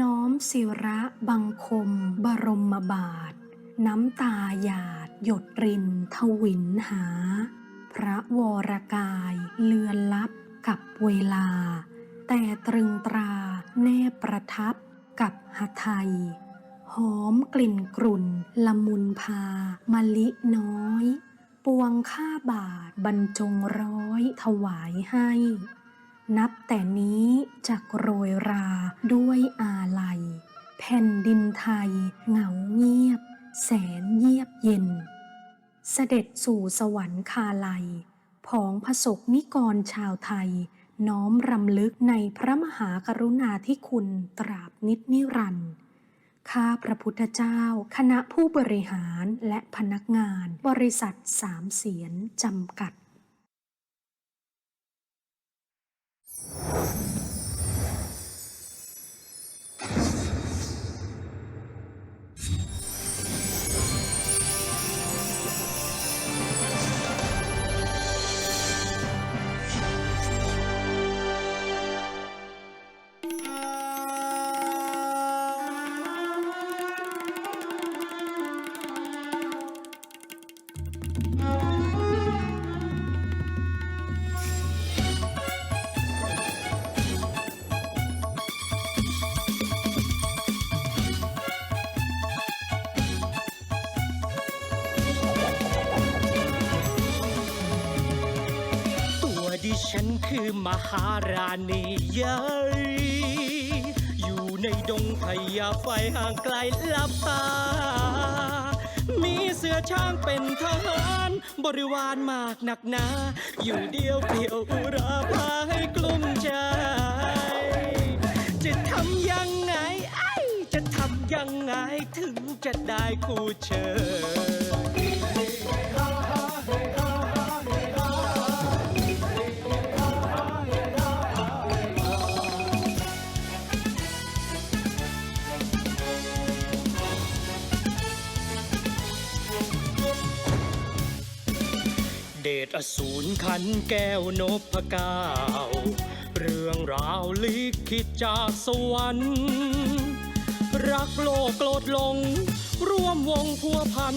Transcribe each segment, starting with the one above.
น้อมศิระบังคม บรมบาท น้ำตาหยาด หยดริน ทวินหา พระวรกายเลือนลับกับเวลา แต่ตรึงตราแนบประทับกับหทัยหอมกลิ่นกรุ่น ละมุนพามะลิน้อย ปวงข้าบาทบรรจงร้อยถวายให้ นับแต่นี้จะโรยราด้วยอาลัย แผ่นดินไทยเหงาเงียบ แสนเยียบเย็น เสด็จสู่สวรรคาลัยผองพระศกนิกรชาวไทย น้อมรำลึกในพระมหากรุณาธิคุณตราบนิจนิรันดร์ข้าพระพุทธเจ้า คณะผู้บริหารและพนักงาน บริษัทสามเสียนจำกัด you หาราณีใหญ่อยู่ในดงพญาไฟห่างไกลลับตา มีเสือช้างเป็นทหาร บริวารมากหนักหนา อยู่เดียวเปลี่ยวอุราพาให้กลุ้มใจ จะทำยังไงไอจะทำยังไงถึงจะได้คู่เชย เดชอสูรขันแก้วนพเก้าเรื่องราวลิขิตจากสวรรค์ รักโลกโกรธลง ร่วมวงพัวพัน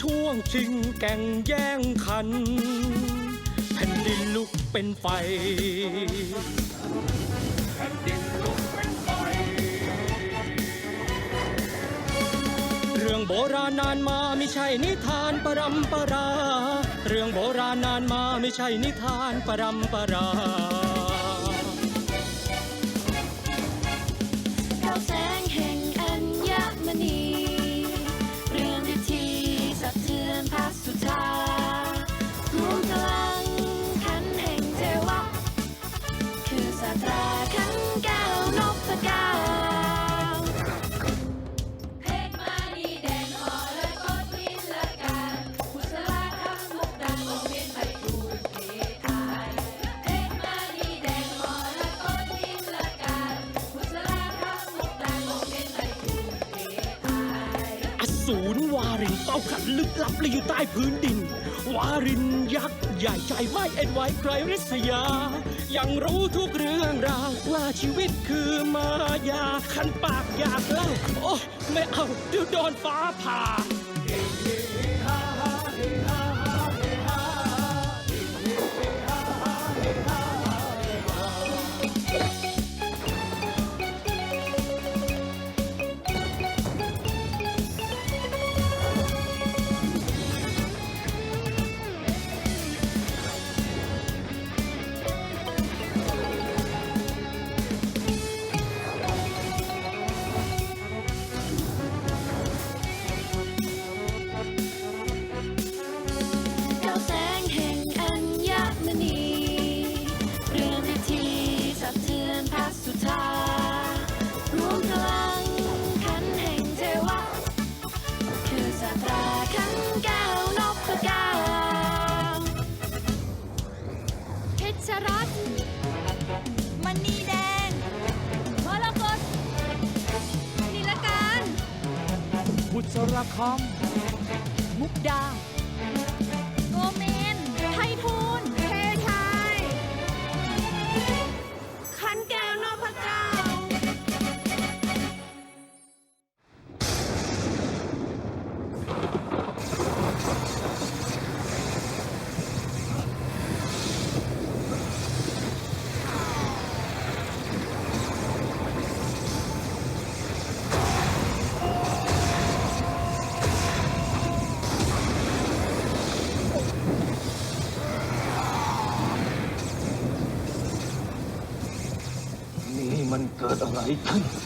ช่วงชิงแก่งแย่งขัน แผ่นดินลุกเป็นไฟเรื่องโบราณนานมาไม่ใช่นิทานปรำปรา เรื่องโบราณนานมาไม่ใช่นิทานปรำปราเราแสงแห่งอัญมณี เรื่องดีทีสะเทือนพระสุธาูนย์วารินเป้าขันลึกลับและอยู่ใต้พื้นดิน วารินยักษ์ใหญ่ใจไม่เอ็นไหวใครริษยา ยังรู้ทุกเรื่องราวว่าชีวิตคือมายา คันปากอยากเล่า โอ้ ไม่เอาเดี๋ยวโดนฟ้าผ่า ละครคอมมุกดา เกิด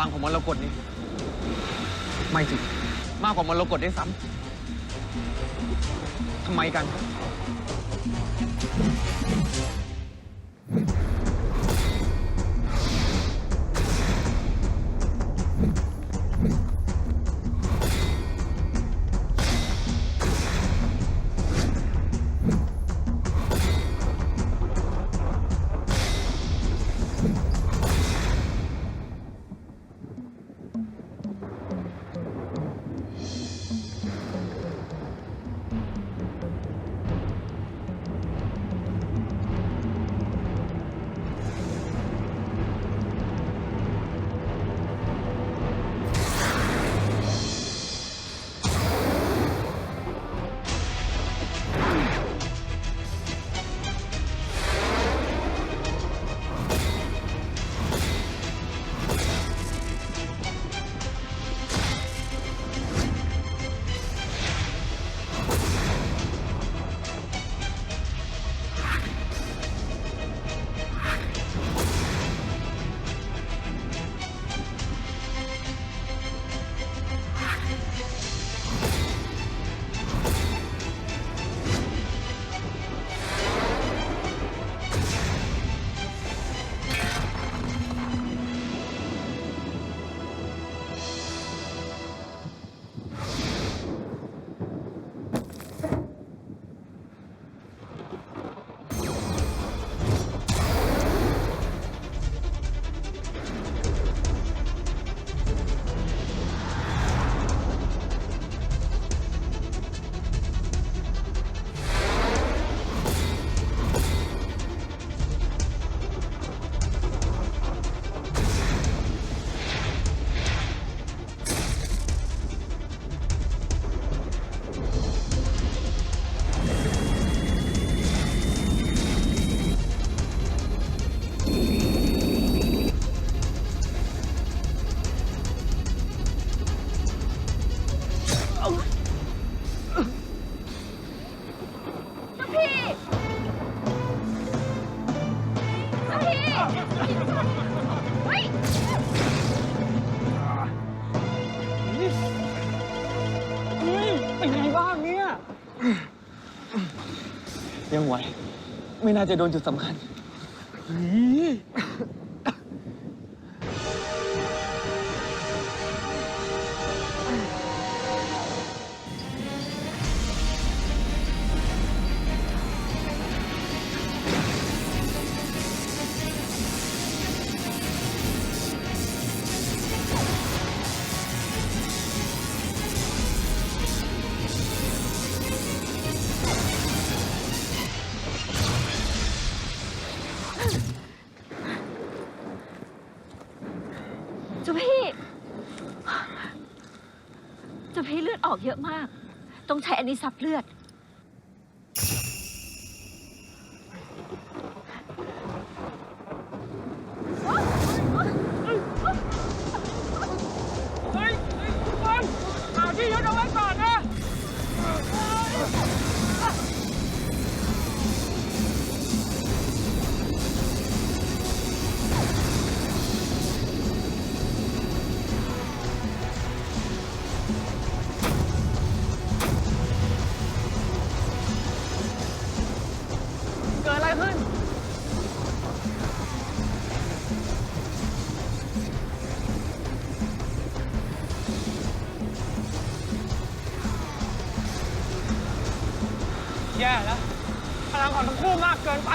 ลังของมรกตนี่ไม่สิมากกว่ามรกตได้วยซ้ำทำไมกันเป็น น่าจะโดนจุดสำคัญ อออกเยอะมาก ต้องใช้อันนี้ซับเลือด แย่แล้วพลังของทั้งคู่มากเกินไป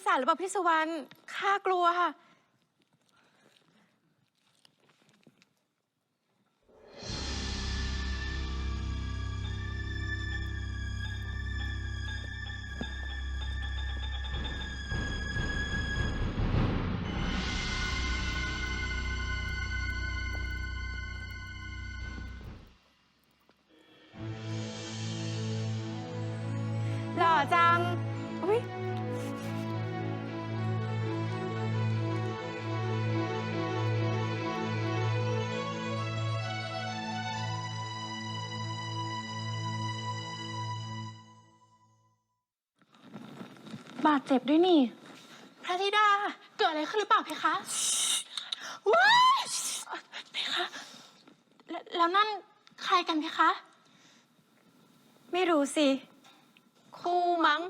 ปีศาจหรือเปล่าพี่สุวรรณข้ากลัวค่ะ บาดเจ็บด้วยนี่ พระธิดา เกิดอะไรขึ้นหรือเปล่าเพคะว้ายเพคะแล้วแล้วนั่นใครกันเพคะ ไม่รู้สิ คู่มั้ง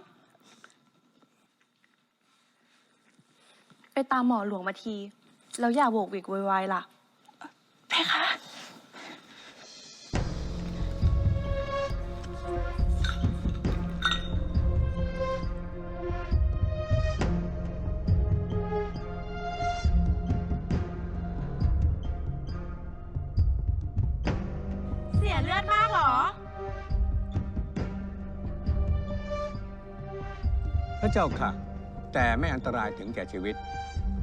ไปตามหมอหลวงมาที แล้วอย่าโวกเวกโวยวายล่ะ เจ้าค่ะ แต่ไม่อันตรายถึงแก่ชีวิต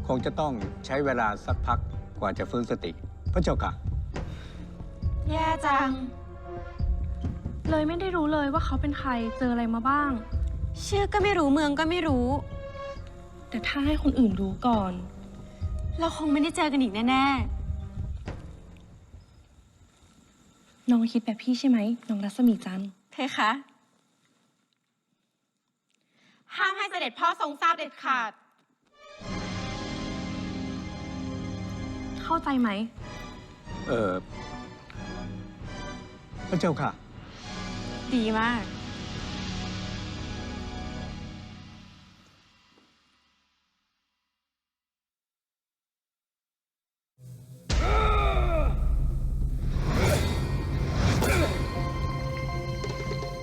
คงจะต้องใช้เวลาสักพักกว่าจะฟื้นสติ พระเจ้าค่ะ แย่จัง เลยไม่ได้รู้เลยว่าเขาเป็นใครเจออะไรมาบ้าง ชื่อก็ไม่รู้เมืองก็ไม่รู้ แต่ถ้าให้คนอื่นรู้ก่อน เราคงไม่ได้เจอกันอีกแน่น้องคิดแบบพี่ใช่ไหมน้องรัศมีจันทร์ๆเพคะ ห้ามให้เสด็จพ่อทรงทราบเด็ดขาด เข้าใจไหม เออพระเจ้าค่ะ ดีมาก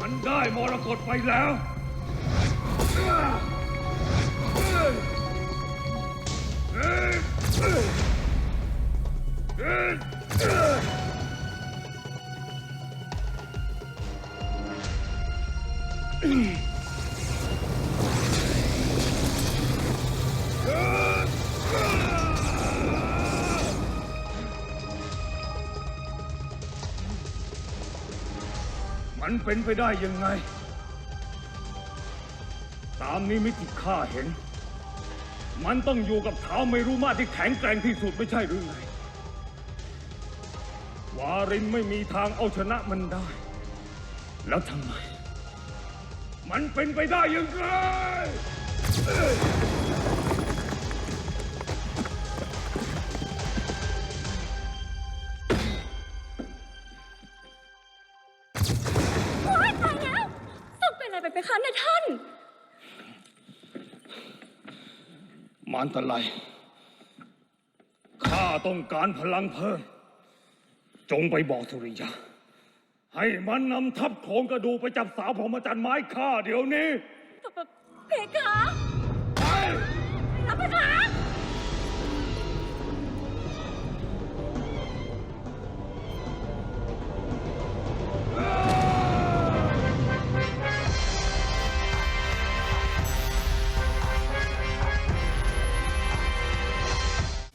มันได้มรกตไปแล้ว มันเป็นไปได้ยังไงามนี้มิติข้าเห็น มันต้องอยู่กับเท้าไม่รู้มาที่แข็งแกร่งที่สุดไม่ใช่หรือไง วารินไม่มีทางเอาชนะมันได้ แล้วทำไม มันเป็นไปได้ยังไง มานตะไลข้าต้องการพลังเพิ่ม จงไปบอกสุริยะให้มันนำทัพโขงกระดูไปจับสาวพรหมจันทร์ไม้ข้าเดี๋ยวนี้ เพคะ